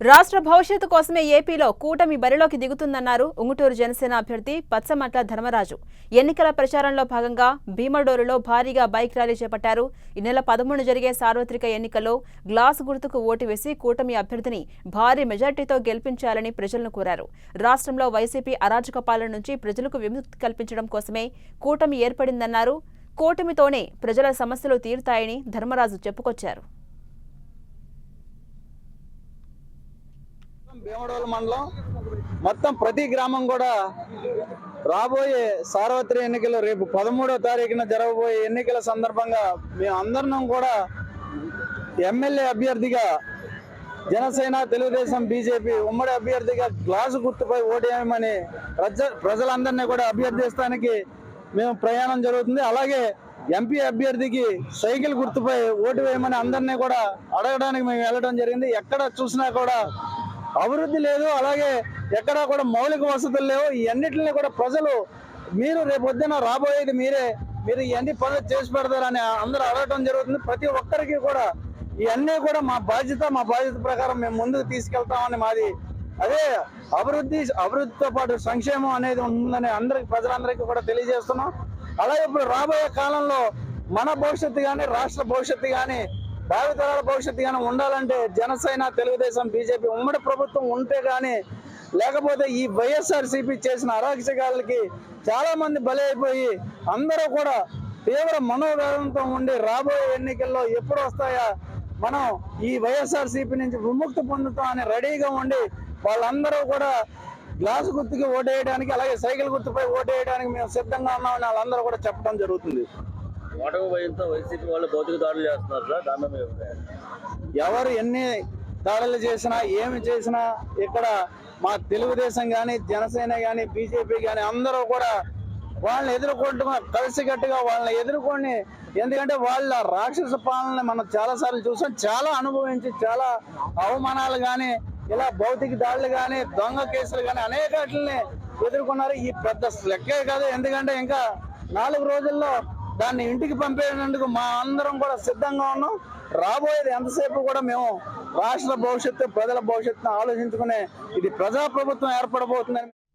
రాష్ట్ర భవిష్యత్తు కోసమే ఏపీలో కూటమి బరిలోకి దిగుతుందన్నారు ఉంగుటూరు జనసేన అభ్యర్థి పచ్చమట్ల ధర్మరాజు. ఎన్నికల ప్రచారంలో భాగంగా భీమడోలులో భారీగా బైక్ ర్యాలీ చేపట్టారు. ఈ నెల పదమూడు జరిగే సార్వత్రిక ఎన్నికల్లో గ్లాస్ గుర్తుకు ఓటు వేసి కూటమి అభ్యర్థిని భారీ మెజార్టీతో గెలిపించాలని ప్రజలను కోరారు. రాష్ట్రంలో వైసీపీ అరాచక పాలన నుంచి ప్రజలకు విముక్తి కల్పించడం కోసమే కూటమి ఏర్పడిందన్నారు. కూటమితోనే ప్రజల సమస్యలు తీరుతాయని ధర్మరాజు చెప్పుకొచ్చారు. భీమడోలు మండలం. మొత్తం ప్రతి గ్రామం కూడా రాబోయే సార్వత్రిక ఎన్నికలు రేపు పదమూడో తారీఖున జరగబోయే ఎన్నికల సందర్భంగా మేము అందరం కూడా ఎమ్మెల్యే అభ్యర్థిగా జనసేన తెలుగుదేశం బీజేపీ ఉమ్మడి అభ్యర్థిగా గ్లాసు గుర్తుపై ఓటేయమని ప్రజ ప్రజలందరినీ కూడా అభ్యర్థిస్తానికి మేము ప్రయాణం జరుగుతుంది. అలాగే ఎంపీ అభ్యర్థికి సైకిల్ గుర్తుపై ఓటు వేయమని అందరినీ కూడా అడగడానికి మేము వెళ్ళడం జరిగింది. ఎక్కడ చూసినా కూడా అభివృద్ధి లేదు అలాగే ఎక్కడా కూడా మౌలిక వసతులు లేవు. ఇవన్నిటిని కూడా ప్రజలు మీరు రేపొద్దున రాబోయేది మీరే. మీరు ఇవన్నీ పనులు చేసి పెడతారని అందరూ అడగటం జరుగుతుంది. ప్రతి ఒక్కరికి కూడా ఇవన్నీ కూడా మా బాధ్యత మా బాధ్యత ప్రకారం మేము ముందుకు తీసుకెళ్తామని మాది అదే అభివృద్ధి అభివృద్ధితో పాటు సంక్షేమం అనేది ఉంటుందని అందరికి ప్రజలందరికీ కూడా తెలియజేస్తున్నాం. అలాగే ఇప్పుడు రాబోయే కాలంలో మన భవిష్యత్తు కానీ రాష్ట్ర భవిష్యత్తు కానీ భావితరాల భవిష్యత్తు కానీ ఉండాలంటే జనసేన తెలుగుదేశం బీజేపీ ఉమ్మడి ప్రభుత్వం ఉంటే కానీ లేకపోతే ఈ వైఎస్ఆర్సీపీ చేసిన అరాచకాలకి చాలామంది బలైపోయి బలి అయిపోయి అందరూ కూడా తీవ్ర మనోవేదంతో ఉండి రాబోయే ఎన్నికల్లో ఎప్పుడు వస్తాయా? మనం ఈ వైఎస్ఆర్సీపీ నుంచి విముక్తి పొందుతాం అని రెడీగా ఉండి వాళ్ళందరూ కూడా గ్లాసు గుర్తుకి ఓటేయడానికి అలాగే సైకిల్ గుర్తుపై ఓటేయడానికి మేము సిద్ధంగా ఉన్నామని వాళ్ళందరూ కూడా చెప్పడం జరుగుతుంది. ఓటమి భయంతో వైసీపీ వాళ్ళు భౌతిక దాడులు చేస్తున్నారు సార్ దాని మీద ఎవరు ఎన్ని దాడులు చేసినా ఏమి చేసినా ఇక్కడ మా తెలుగుదేశం కానీ జనసేన కానీ బీజేపీ కానీ అందరూ కూడా వాళ్ళని ఎదుర్కొంటూ కలిసికట్టుగా వాళ్ళని ఎదుర్కొని ఎందుకంటే వాళ్ళ రాక్షస పాలన మనం చాలా సార్లు చూసాం. చాలా అనుభవించి చాలా అవమానాలు కానీ ఇలా భౌతిక దాడులు కానీ దొంగ కేసులు కానీ అనేక వాటిని ఎదుర్కొన్నారు. ఈ పెద్ద లెక్కే కాదు ఎందుకంటే ఇంకా నాలుగు రోజుల్లో దాన్ని ఇంటికి పంపేందుకు మా అందరం కూడా సిద్ధంగా ఉన్నాం. రాబోయేది ఎంతసేపు కూడా మేము రాష్ట్ర భవిష్యత్తు ప్రజల భవిష్యత్తును ఆలోచించుకునే ఇది ప్రజాప్రభుత్వం ఏర్పడబోతుందని